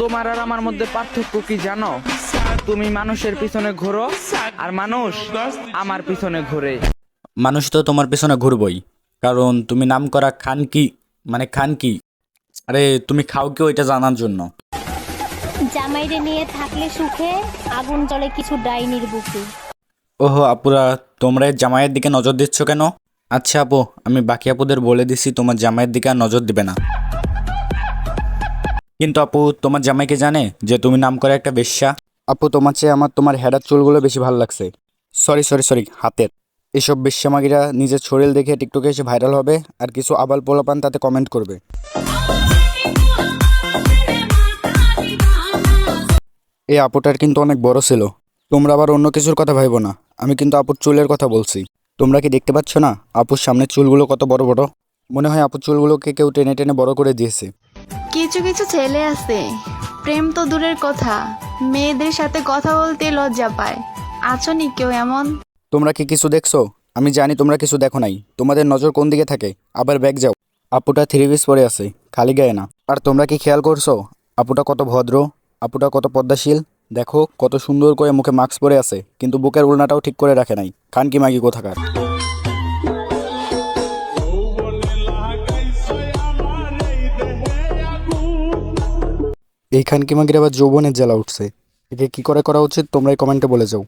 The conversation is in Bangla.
তোমার আর আমার মধ্যে পার্থক্য কি জানো? তুমি মানুষের পিছনে ঘোরো আর মানুষ আমার পিছনে ঘোরে। মানুষ তো তোমার পিছনে ঘুরবই। কারণ তুমি নাম করা খান কি? মানে খান কি? আরে তুমি খাও কি ওইটা জানার জন্য? জামাইরে নিয়ে থাকলে সুখে আগুন জ্বলে কিছু ডাইনির বুকে। ওহো আপুরা তোমরা জামাইয়ের দিকে নজর দিচ্ছ কেন? আচ্ছা আপু আমি বাকি আপুদের বলে দিছি তোমার জামাইয়ের দিকে আর নজর দিবে না। কিন্তু আপু, তোমার জামাইকে জানে যে তুমি নাম করে একটা বেশ্যা? আপু, তোমার চেয়ে আমার, তোমার হেডার চুলগুলো বেশি ভালো লাগছে। সরি সরি সরি হাতের। এসব বেশ্যামাগিরা নিজের শরীর দেখে টিকটকে এসে ভাইরাল হবে আর কিছু আবাল পোলাপান তাতে কমেন্ট করবে। এই আপুটার কিন্তু অনেক বড় ছিল। তোমরা আবার অন্য কিছুর কথা ভাইবো না। আমি কিন্তু আপুর চুলের কথা বলছি। তোমরা কি দেখতে পাচ্ছ না? আপুর সামনের চুলগুলো কত বড় বড়? মনে হয় আপুর চুলগুলোকে কেউ টেনে টেনে বড় করে দিয়েছে। কিছু কিছু ছেলে আছে। প্রেম তো দূরের কথা। মেয়েদের সাথে কথা বলতে লজ্জা পায়। আছো নি কেউ এমন? তোমরা কি কিছু দেখছ? আমি জানি তোমরা কিছু দেখো নাই। তোমাদের নজর কোন দিকে থাকে? আবার ব্যাগ যাও। আপুটা থ্রি পিস পরে আছে, খালি গায়ে না। আর তোমরা কি খেয়াল করছ? আপুটা কত ভদ্র, আপুটা কত পদ্মাশীল। দেখো, কত সুন্দর করে মুখে মাস্ক পরে আছে, কিন্তু বুকের উলনাটাও ঠিক করে রাখে নাই। খান কি মাগি কোথাকার? এই খান কি মাগির আবার যৌবনের জেলা উঠছে। একে কি করে করা উচিত? তোমরাই কমেন্টে বলে যাও।